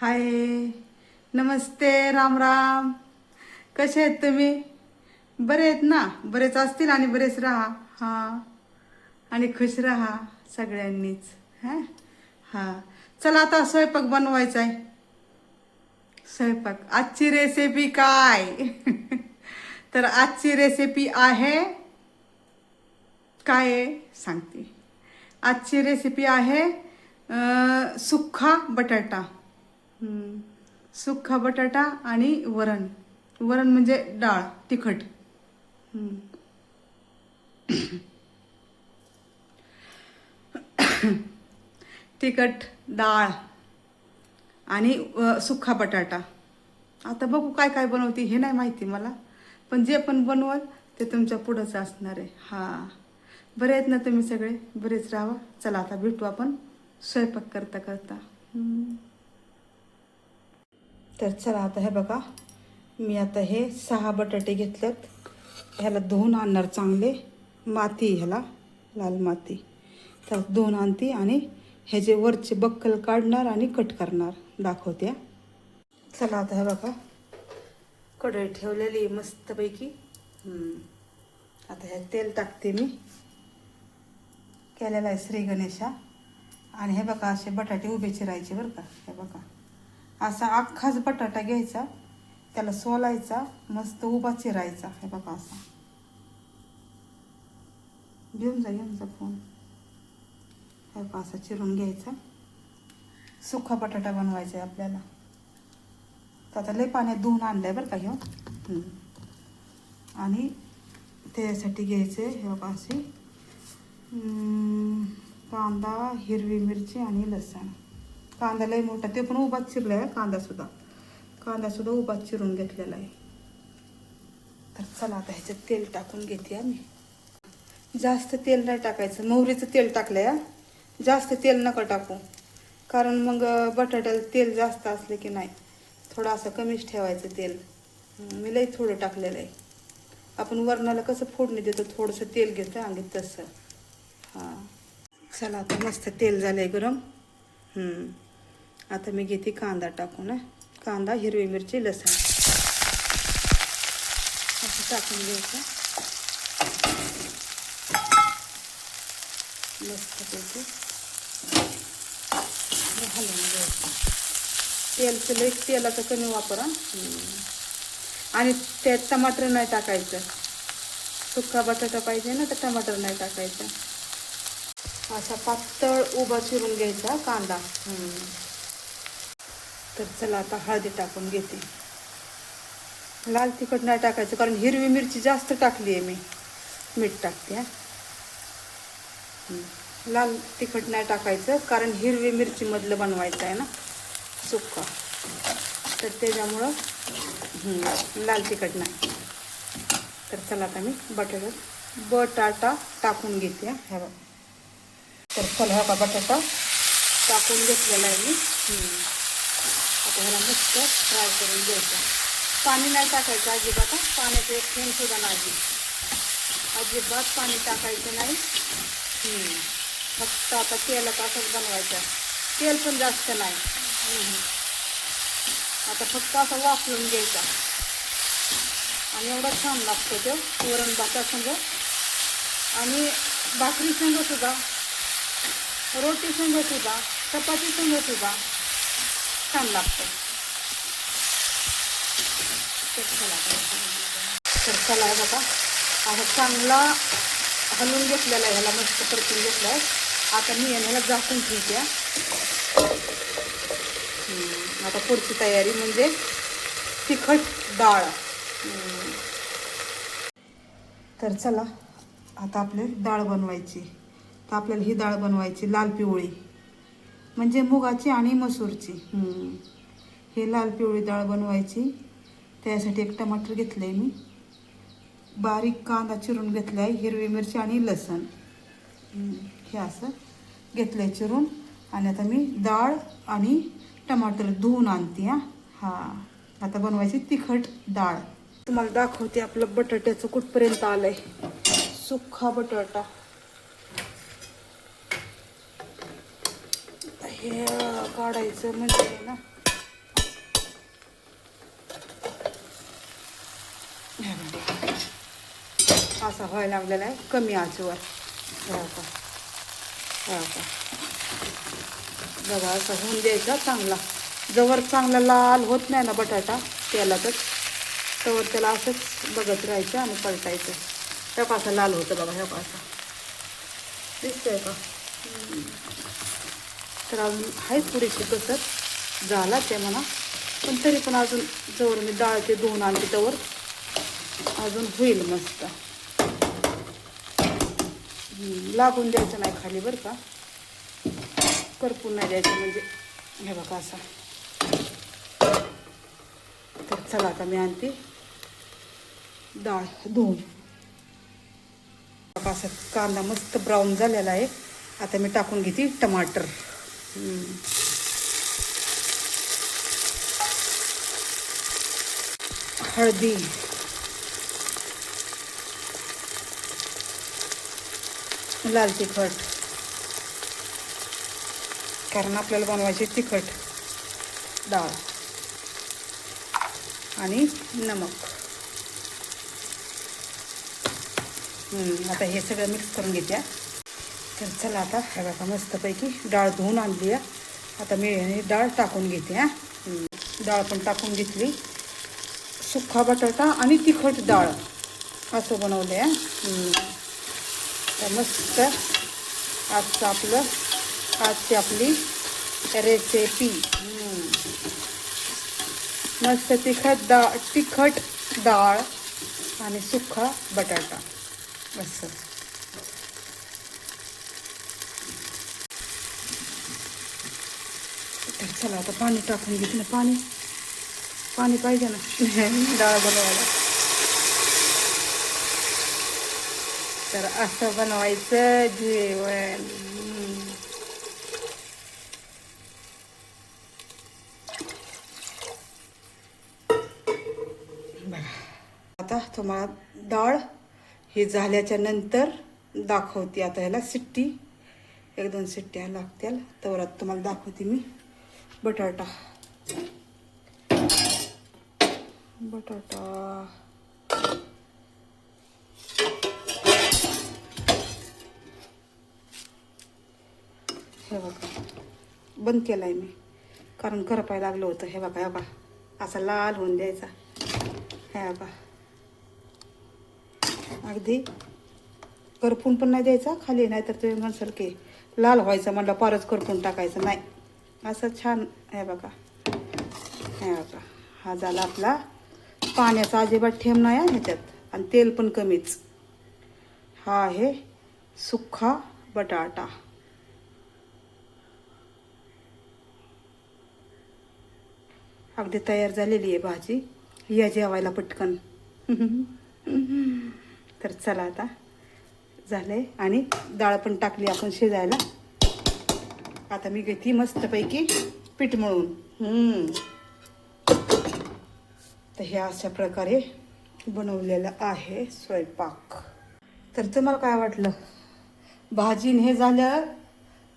हाय. नमस्ते राम राम. कसे आहेत तुम्ही? बरे आहेत ना? बरेच असतील आणि बरेच राहा. हां. आणि खुश राहा सगळ्यांनीच. हां? हां. चला आता स्वयंपाक बनवायचा आहे स्वयंपाक. आजची रेसिपी काय? तर आजची रेसिपी आहे काय आहे? सांगते. आजची रेसिपी आहे सुखा सुक्खा बटाटा. सुक्खा बटाटा आणि वरण. वरण म्हणजे डाळ तिखट. तिखट डाळ आणि सुक्खा बटाटा. आता बघू काय काय बनवते हे नाही माहिती मला. पण जे पण बनवल ते तुमच्या पुढंच असणार आहे. हां. बरे आहेत ना तुम्ही सगळे? बरेच राहा चला आता भेटू आपण. स्वयंपाक करता करता. हम्म. तर चला आता हे बघा. मी आता हे सहा बटाटे घेतलेत. ह्याला धुवून आणणार चांगले. माती ह्याला लाल माती. तर धुवून आणते आणि ह्याचे वरचे बक्कल काढणार आणि कट करणार. दाखवते. चला आता हे बघा. कढई ठेवलेली आहे मस्तपैकी. आता हे तेल टाकते मी. केलेला आहे श्री गणेशा. आणि हे बघा असे बटाटे उभे चिरायचे बरं का. हे बघा. असा अख्खाच बटाटा घ्यायचा त्याला सोलायचा मस्त उभा चिरायचा. हे बघा असा. घेऊन जा घेऊन जा फोन. हे बघा असा चिरून घ्यायचा. सुखा बटाटा बनवायचा आहे आपल्याला. तर आता लय पाण्यात धुवून आणलं आहे बरं का घेऊन आणि त्यासाठी घ्यायचे हे बघा असे. कांदा हिरवी मिरची आणि लसण. कांदा लय मोठा ते पण उभाच चिरला आहे कांदासुद्धा कांदासुद्धा उभाच चिरून घेतलेला आहे. तर चला आता ह्याच्यात तेल टाकून घेते आम्ही. जास्त तेल नाही टाकायचं मोहरीचं तेल टाकलं आहे जास्त तेल नका टाकू. कारण मग बटाट्याला तेल जास्त असले की नाही थोडं असं कमीच ठेवायचं तेल. मी लई थोडं टाकलेलं आहे. आपण वरणाला कसं फोडणी देतो थोडंसं तेल घेतो अंगीत तसं. हां. चला आता मस्त तेल झालं आहे गरम. हं. आता मी घेते कांदा टाकून कांदा हिरवी मिरची लसण. असं टाकून घ्यायचं. मस्तपैकी हलवून घ्यायचं. तेलचं लई तेलाचा कमी वापर आणि त्यात टमाटर नाही टाकायचं. सुका बटाटा पाहिजे ना तर टमाटर नाही टाकायचं. असा पातळ उभा चिरून घ्यायचा कांदा तर चला आता हळदी टाकून घेते. लाल तिखट नाही टाकायचं कारण हिरवी मिरची जास्त टाकली आहे मी. मीठ टाकते हा. लाल तिखट नाही टाकायचं कारण हिरवी मिरचीमधलं बनवायचं आहे ना. सुक्का. तर त्याच्यामुळं लाल तिखट नाही. तर चला आता मी बटाटा बटाटा टाकून घेते हा. बघा. तर चला हा का बटाटा टाकून घेतलेला आहे मी. हं. ह्याला मस्त फ्राय करून घ्यायचं. पाणी नाही टाकायचं अजिबात पाण्याचं एक थेंबसुद्धा नाही. अजिबात पाणी टाकायचं नाही. फक्त आता तेलात असंच बनवायचं. तेल पण जास्त नाही. आता फक्त असं वापरून घ्यायचा. आणि एवढा छान लागतो तो वरण भातासंग आणि भाकरी संग सुद्धा रोटी संग सुद्धा चपाती संग सुद्धा. छान लागतं. तर चला तर चला बघा चांगला हलवून घेतलेला आहे ह्याला मस्त परतून घेतला आहे. आता मी ह्याला झाकून ठेवते. हा. आता पुढची तयारी म्हणजे तिखट डाळ. तर चला आता आपले डाळ बनवायची. तर आपल्याला ही डाळ बनवायची लाल पिवळी. म्हणजे मुगाची आणि मसूरची. हे लाल पिवळी डाळ बनवायची. त्यासाठी एक टमाटर घेतलं आहे मी. बारीक कांदा चिरून घेतला आहे हिरवी मिरची आणि लसण. हे असं घेतलं आहे चिरून. आणि आता मी डाळ आणि टमाटर धुवून आणते हां. हां. आता बनवायची तिखट डाळ. तुम्हाला दाखवते आपलं बटाट्याचं कुठपर्यंत आलं आहे सुक्खा बटाटा. हे काढायचं म्हणजे ना. असा व्हायला लागलेला आहे कमी आचवर. का बघा. असं होऊन द्यायचा चांगला. जवळ चांगला लाल होत नाही ना बटाटा तेलातच तवर त्याला असंच बघत राहायचं आणि पलटायचं. त्या पासा लाल होतं बघा ह्या पासा दिसतंय का? तर अजून आहेच थोडीशी कसर. झाला ते म्हणा. पण तरी पण अजून जवळ मी डाळ ते धुवून आणते तवर. अजून होईल मस्त. लागून द्यायचं नाही खाली बरं का. करपून नाही द्यायचं म्हणजे. हे बघा असा. तर चला आता मी आणते डाळ धुवून. बघा असा कांदा मस्त ब्राऊन झालेला आहे. आता मी टाकून घेते टमाटर. Hmm. हळदी लाल तिखट. कारण आपल्याला बनवायची तिखट डाळ. आणि नमक. आता हे सगळं मिक्स करून घेत्या तर चला आता हे बघा मस्तपैकी डाळ धुवून आणली आहे आता मी डाळ टाकून घेते हां. डाळ पण टाकून घेतली. सुखा बटाटा आणि तिखट डाळ असं बनवलं आहे तर मस्त आजचं आपलं आजची आपली रेसिपी मस्त तिखट डाळ तिखट डाळ आणि सुखा बटाटा. असं तर चला आता पाणी टाकून घेते ना. पाणी पाणी पाहिजे ना. डाळ बनवायला. तर असं बनवायचं जेवण. आता तुम्हाला डाळ हे झाल्याच्यानंतर दाखवते. आता ह्याला सिट्टी एक दोन सिट्ट्या लागतील. तर तुम्हाला दाखवते मी. बटाटा. बटाटा. हे बघा. बंद केलाय मी. कारण करपाय लागलं होतं. हे बघा हे बघा. असा लाल होऊन द्यायचा. हे बघा. अगदी करपून पण नाही द्यायचा खाली नाही तर तुम्ही म्हणसाल की लाल व्हायचं म्हणलं परत करपून टाकायचं. नाही. असं छान हे बघा. हे बघा. हा झाला आपला पाण्याचा अजिबात ठेम नाही आहे ह्याच्यात. आणि तेल पण कमीच. हा आहे सुखा बटाटा. अगदी तयार झालेली आहे भाजी. या जेवायला पटकन. तर चला आता. झालंय. आणि डाळ पण टाकली आपण शिजायला. आता मी घेते मस्तपैकी पीठ मळून. तर हे अशा प्रकारे बनवलेलं आहे स्वयंपाक. तर तुम्हाला काय वाटलं? भाजीन हे झालं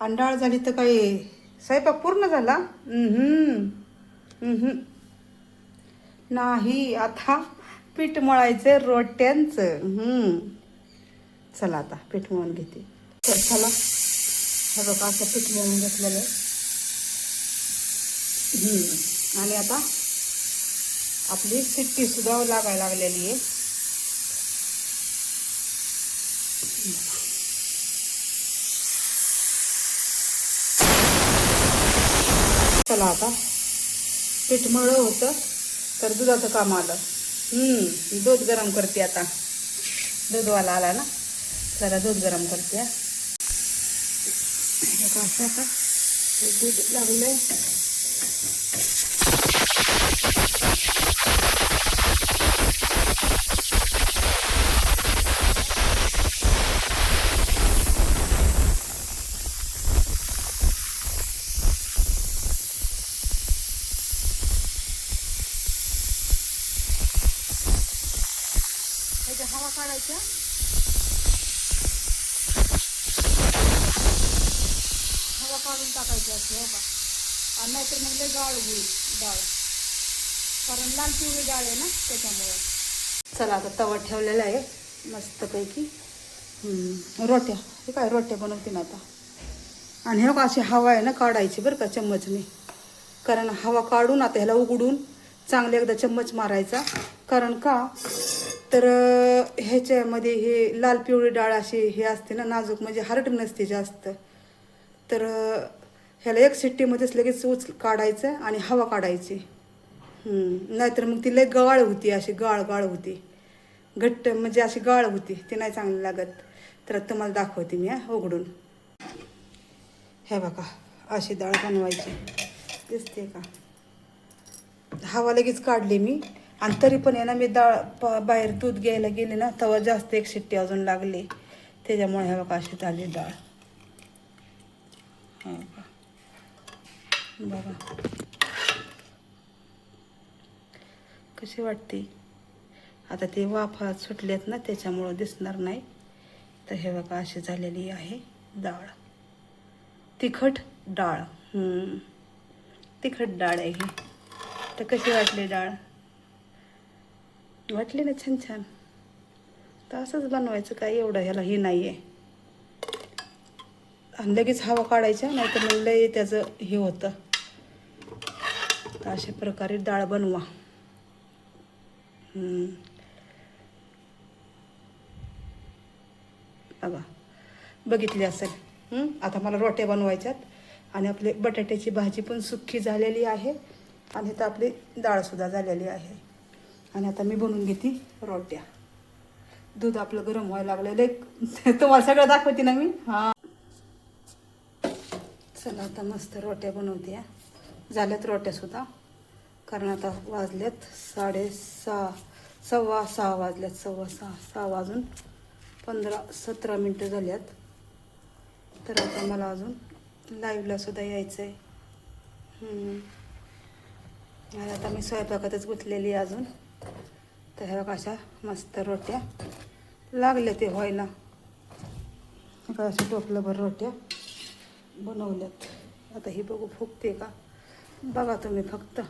अंडाळ झाली तर काही स्वयंपाक पूर्ण झाला? नाही आता पीठ मळायचं रोट्यांचं. चला आता पीठ मळून घेते. तर चला. हे बघा असं पीठ मिळून घेतलेलं आहे. आणि आता आपली सिट्टी सुद्धा लागायला लागलेली आहे. चला आता पीठ मळलं होतं तर दुधाचं काम आलं. दूध गरम करते आता. दूधवाला आला ना जरा दूध गरम करते. हे का असं आता हे दूध लागलंय जास्त असते हो का? आणि नाहीतर मग लय गाळ होईल डाळ. कारण लाल पिवळी डाळ आहे ना त्याच्यामुळे. चला आता तवा ठेवलेला आहे मस्तपैकी. रोट्या. हे काय रोट्या बनवते ना आता. आणि हे अशी हवा आहे ना काढायची बरं का चम्मचने कारण हवा काढून आता ह्याला उघडून चांगले एकदा चम्मच मारायचा. कारण का? तर ह्याच्यामध्ये हे लाल पिवळी डाळ अशी हे असते ना नाजूक म्हणजे हार्ड नसते जास्त. तर ह्याला एक शिट्टीमध्येच लगेच उच काढायचं आणि हवा काढायची. नाहीतर मग ती लय गवाळ होती अशी गाळ गाळ होती. घट्ट म्हणजे अशी गाळ होती ती नाही चांगली लागत. तर तुम्हाला दाखवते मी उघडून. हे बघा अशी डाळ बनवायची. दिसते का? हवा लगेच काढली मी. आणि तरी पण आहे ना मी डाळ प- बाहेर दूध घ्यायला गेले ना तेव्हा जास्त एक शिट्टी अजून लागली. त्याच्यामुळे हे बघा अशी झाली डाळ. हां. बघा. कशी वाटते? आता ते वाफा सुटलेत ना त्याच्यामुळं दिसणार नाही. तर हे बघा अशी झालेली आहे डाळ. तिखट डाळ. तिखट डाळ आहे ही. तर कशी वाटली डाळ? वाटली ना छान छान. तर असंच बनवायचं काय एवढं ह्याला ही नाही आहे आणि लगेच हवा काढायच्या नाही तर मग लय त्याचं हे होतं. तर अशा प्रकारे डाळ बनवा. बघा बघितली असेल. आता मला रोट्या बनवायच्यात आणि आपले बटाट्याची भाजी पण सुक्की झालेली आहे आणि तर आपली डाळसुद्धा झालेली आहे. आणि आता मी बनवून घेते रोट्या. दूध आपलं गरम व्हायला लागलेलं आहे. तुम्हाला सगळं दाखवते ना मी? हां. चला आता मस्त रोट्या बनवते या झाल्यात रोट्यासुद्धा कारण आता वाजल्यात साडेसहा सव्वा सहा वाजल्यात सव्वा सहा सहा वाजून पंधरा सतरा मिनटं झाल्यात. तर आता मला अजून लाईव्हला सुद्धा यायचं आहे आणि आता मी स्वयंपाकातच गुंतलेली आहे अजून. तर ह्या बघा अशा मस्त रोट्या लागल्या ते व्हायला. हे अशा टोपलंभर रोट्या बनवल्यात. आता ही बघू फुगते का? बघा तुम्ही फक्त.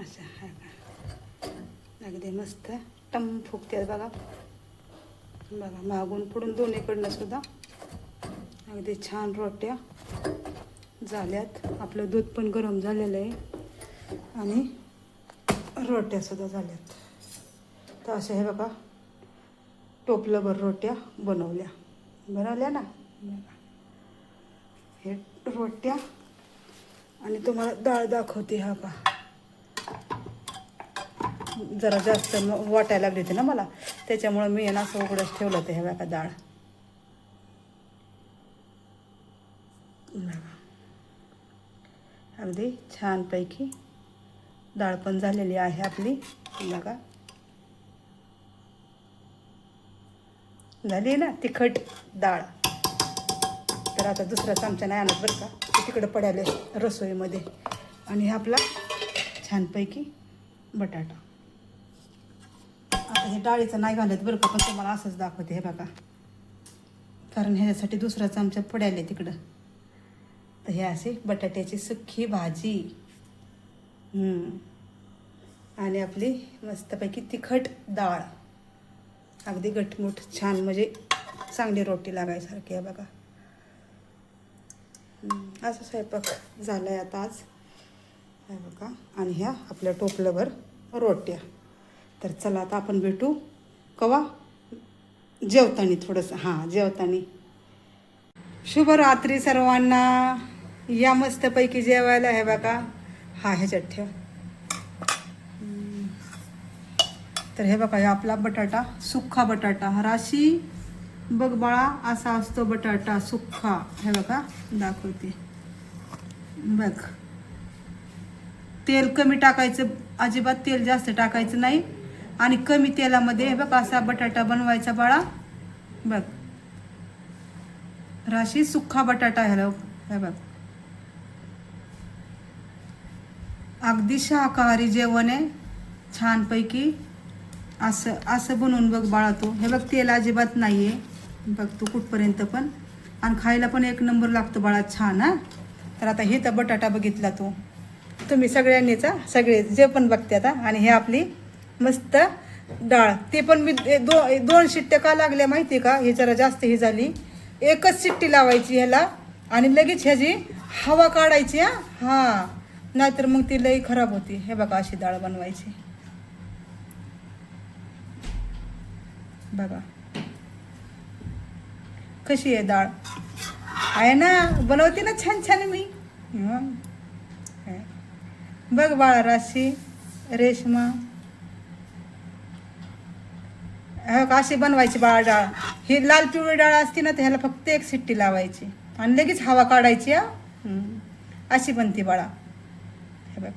असं आहे का? अगदी मस्त. टम फुगते बघा. बघा मागून पुढून दोन्हीकडनं सुद्धा. अगदी छान रोट्या झाल्यात. आपलं दूध पण गरम झालेलं आहे. आणि रोट्यासुद्धा झाल्यात. तर असं हे बघा. टोपलंभर रोट्या बनवल्या. बनवल्या ना? हे रोट्या आणि तुम्हाला डाळ दाखवते हा पा जरा जास्त वाटायला लागली होती ना मला. त्याच्यामुळं मी ना असं उघडच ठेवलं होतं ह्या बघा डाळ. बघा. अगदी छानपैकी डाळ पण झालेली आहे आपली. बघा. झाली ना तिखट डाळ. तर आता दुसरा चमचा नाही आणत बरं का. ते तिकडं पडायला रसोईमध्ये. आणि हे आपला छानपैकी बटाटा. आता हे डाळीचं नाही घालत बरं का पण तुम्हाला असंच दाखवते हे बघा. कारण ह्याच्यासाठी दुसरा चमचा पडायला तिकडं. तर हे असे बटाट्याची सुक्की भाजी. आणि आपली मस्तपैकी तिखट डाळ. अगदी गटमुट छान म्हणजे चांगली रोटी लागायसारखी आहे बघा. असं स्वयंपाक झाला आहे आता आज. हे बघा आणि ह्या आपल्या टोपल्यावर रोट्या. तर चला आता आपण भेटू. कवा? जेवतानी थोडंसं. हां जेवतानी. शुभरात्री सर्वांना. या मस्तपैकी जेवायला हे बघा. हा ह्याच्यात ठेवा हम्म. तर हे बघा हे आपला बटाटा सुक्खा बटाटा. राशी बघ बाळा असा असतो बटाटा सुक्खा हे बघा दाखवते. बघ. तेल कमी टाकायचं अजिबात तेल जास्त टाकायचं नाही. आणि कमी तेलामध्ये हे बघ असा बटाटा बनवायचा बाळा. बघ. राशी सुक्खा बटाटा ह्याला हे बघ. अगदी शाकाहारी जेवण आहे छानपैकी. असं असं बनवून बघ बाळा तू. हे बघ तेल अजिबात नाही आहे बघ तू कुठपर्यंत पण. आणि खायला पण एक नंबर लागतो बाळा छान हा? तर आता हे तर बटाटा बघितला तू. तुम्ही सगळ्यांनीचा सगळे जे पण बघते आता आणि हे आपली मस्त डाळ. ते पण मी दो दोन शिट्ट्या का लागल्या माहिती आहे का? ही जरा जास्त ही झाली. एकच शिट्टी लावायची ह्याला. आणि लगेच ह्याची हवा काढायची हां. नाहीतर मग ती लई खराब होती. हे बघा अशी डाळ बनवायची. बघा कशी आहे डाळ आहे ना? बनवते ना छान छान मी. हं. बघ बाळा राशी रेशमा. हो अशी बनवायची बाळा डाळ? ही लाल पिवळी डाळ असते ना तर ह्याला फक्त एक सिट्टी लावायची. आणि लगेच हवा काढायची हा. हं. अशी बनते बाळा. हे बघ.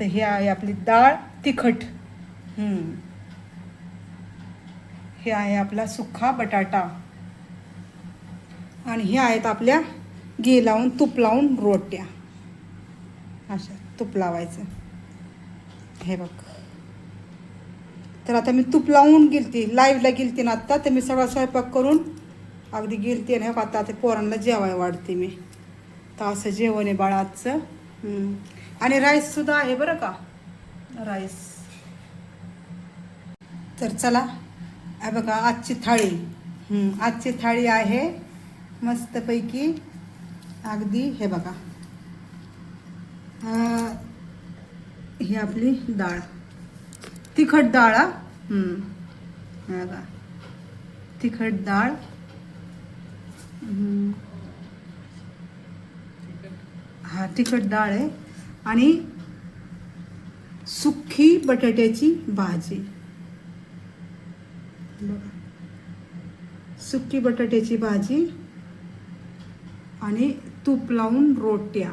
तर ही आहे आपली डाळ तिखट. हे आहे आपला सुखा बटाटा. आणि हे आहेत आपल्या घी लावून तूप लावून रोट्या. अशा तूप लावायचं. हे बघ. तर आता मी तूप लावून गेलती. लाईव्हला गेलती ना आत्ता तर मी सगळा स्वयंपाक करून अगदी गेलती आणि बघ आता आता पोरांना जेवाय वाढते मी. तर असं जेवण आहे बाळा आजचं आणि राईससुद्धा आहे बरं का? राईस तर चला. हा बघा आजची थाळी. आजची थाळी आहे मस्तपैकी. अगदी हे बघा. ही आपली डाळ. तिखट डाळ हा. बघा. तिखट डाळ. हा तिखट डाळ आहे. आणि सुक्की बटाट्याची भाजी. बघा सुकी बटाट्याची भाजी आणि तूप लावून रोट्या.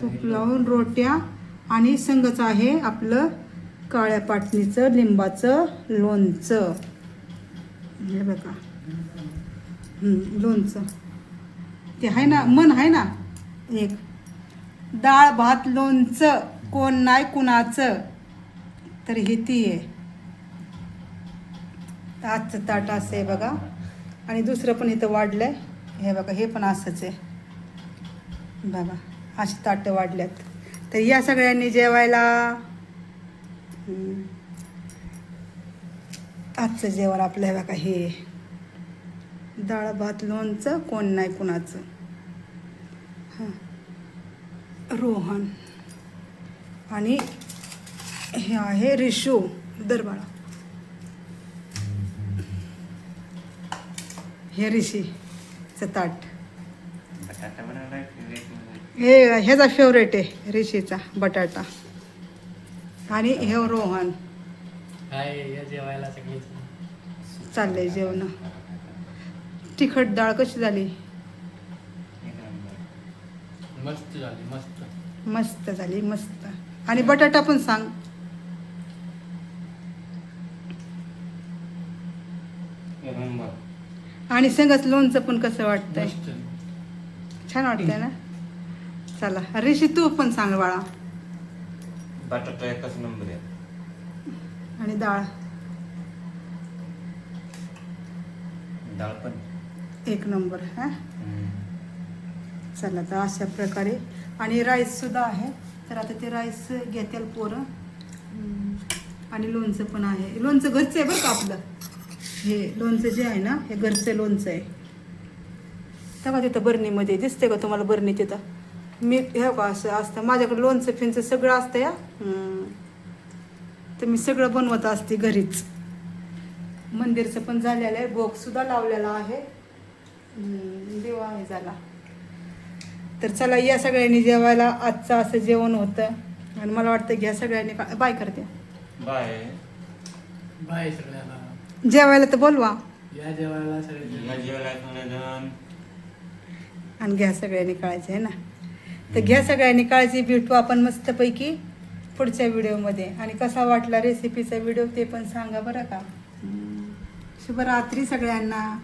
तूप लावून रोट्या आणि संगच आहे आपलं काळ्या पाटणीचं लिंबाचं लोणचं. हे बघा. लोणचं. ते आहे ना मन आहे ना? एक. डाळ भात लोणचं. कोण नाही कुणाचं? तर ही ती आहे. आजचं ताट असं आहे बघा. आणि दुसरं पण इथं वाढलं आहे हे बघा हे पण असंच आहे. बघा अशी ताटं वाढल्यात. तर या सगळ्यांनी जेवायला. आजचं जेवण आपलं हे बघा हे. डाळ भात लोणचं कोण नाही कुणाचं. हां. रोहन. आणि हे आहे रिशू दरबाळा. हे ऋषीचं ताट. हे ह्याचा फेवरेट आहे ऋषीचा बटाटा. आणि हे रोहन. चाललंय जेवण. तिखट डाळ कशी झाली. मस्त झाली मस्त. मस्त झाली मस्त. आणि बटाटा पण सांग एक नंबर. आणि संगच लोणचं पण कसं वाटतंय? मस्त छान वाटतंय ना? चला ऋषी तू पण सांग बाळा. बटाटा एकच नंबर आहे. आणि डाळ? डाळ पण. एक नंबर हा? हम्म. चला तर अशा प्रकारे. आणि राईस सुद्धा आहे. तर आता ते राईस घेतील पोरं. हम्म. आणि लोणचं पण आहे. लोणचं घरचं आहे बरं का आपलं? हे लोणचं जे आहे ना हे घरचं लोणचं आहे. तेव्हा तिथं बर्नीमध्ये दिसते का तुम्हाला बर्नी तिथं? मी हे का असं असतं. माझ्याकडे लोणचं फिंचं सगळं असतं या. हम्म. तर मी सगळं बनवत असते घरीच. मंदिरचं पण झालेलं आहे. भोग सुद्धा लावलेला आहे. हम्म, देव आहे झाला. तर चला या सगळ्यांनी जेवायला. आजचं असं जेवण होतं. आणि मला वाटतं घ्या सगळ्यांनी का बाय करते. बाय. बाय सगळ्यांना. जेवायला तर बोलवा. या जेवायला सगळे या जेवायला सगळेजण. आणि घ्या सगळ्यांनी काळजी आहे ना? तर घ्या सगळ्यांनी काळजी भेटू आपण मस्तपैकी पुढच्या व्हिडिओमध्ये. आणि कसा वाटला रेसिपीचा व्हिडिओ ते पण सांगा बरं का. शुभरात्री सगळ्यांना.